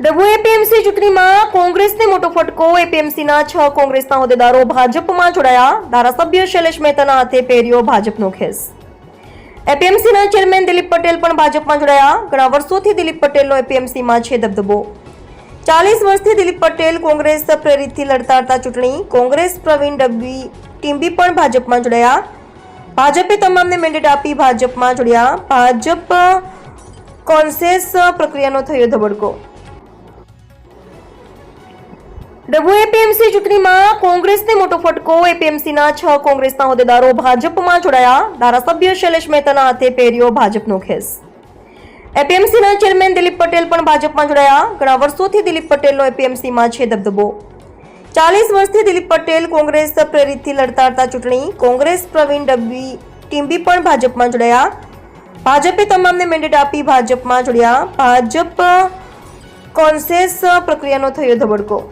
ડભો APMC ચૂંટણીમાં કોંગ્રેસને મોટો ફટકો. એપીએમસીના છ કોંગ્રેસના હોદ્દેદારો ભાજપમાં જોડાયા. ધારાસભ્ય શૈલેષ મહેતાના હાથે પહેર્યો ભાજપનો ખેસ. એપીએમસીના ચેરમેન દિલીપ પટેલ પણ ભાજપમાં જોડાયા. ઘણા વર્ષોથી દિલીપ પટેલનો એપીએમસીમાં છે દબદબો. ચાલીસ વર્ષથી દિલીપ પટેલ કોંગ્રેસ પ્રેરિતથી લડતા હતા ચૂંટણી. કોંગ્રેસ પ્રવીણ ડબ્બી ટીમ્બી પણ ભાજપમાં જોડાયા. ભાજપે તમામને મેન્ડેટ આપી ભાજપમાં જોડ્યા. ભાજપ કોન્સેસ પ્રક્રિયાનો થયો ધબડકો. ડભો એપીએમસી ચૂંટણીમાં કોંગ્રેસને મોટો ફટકો. એપીએમસીના છ કોંગ્રેસના હોદ્દેદારો ભાજપમાં જોડાયા. ધારાસભ્ય શૈલેષ મહેતાના હાથે પહેર્યો ભાજપનો ખેસ. એપીએમસીના ચેરમેન દિલીપ પટેલ પણ ભાજપમાં જોડાયા. ઘણા વર્ષોથી દિલીપ પટેલનો એપીએમસીમાં છે દબદબો. ચાલીસ વર્ષથી દિલીપ પટેલ કોંગ્રેસ પ્રેરિતથી લડતા હતા ચૂંટણી. કોંગ્રેસ પ્રવીણ ડબ્બી ટીમ્બી પણ ભાજપમાં જોડાયા. ભાજપે તમામને મેન્ડેટ આપી ભાજપમાં જોડ્યા. ભાજપ કોન્સેસ પ્રક્રિયાનો થયો ધબડકો.